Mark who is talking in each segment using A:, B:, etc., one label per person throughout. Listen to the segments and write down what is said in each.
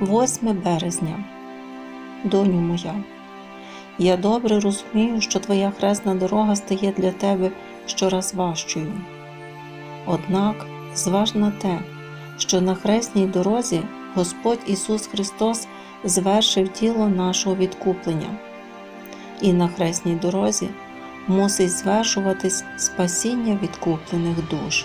A: 8 березня. Доню моя, я добре розумію, що твоя хресна дорога стає для тебе щораз важчою. Однак зваж на те, що на хресній дорозі Господь Ісус Христос звершив діло нашого відкуплення, і на хресній дорозі мусить звершуватись спасіння відкуплених душ.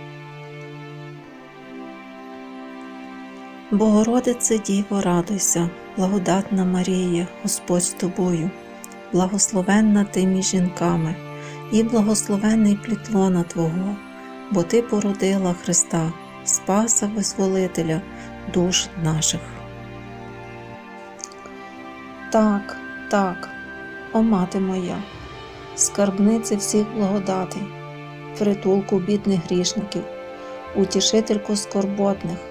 A: Богородице Діво, радуйся, благодатна Марія, Господь з тобою, благословенна ти між жінками, і благословенний плід лона Твого, бо Ти породила Христа, Спаса Визволителя душ наших. Так, так, о мати моя, скарбниці всіх благодатей, притулку бідних грішників, утішительку скорботних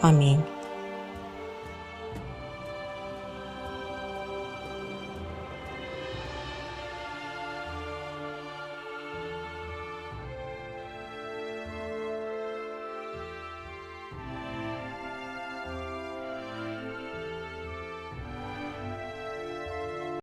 A: Амінь.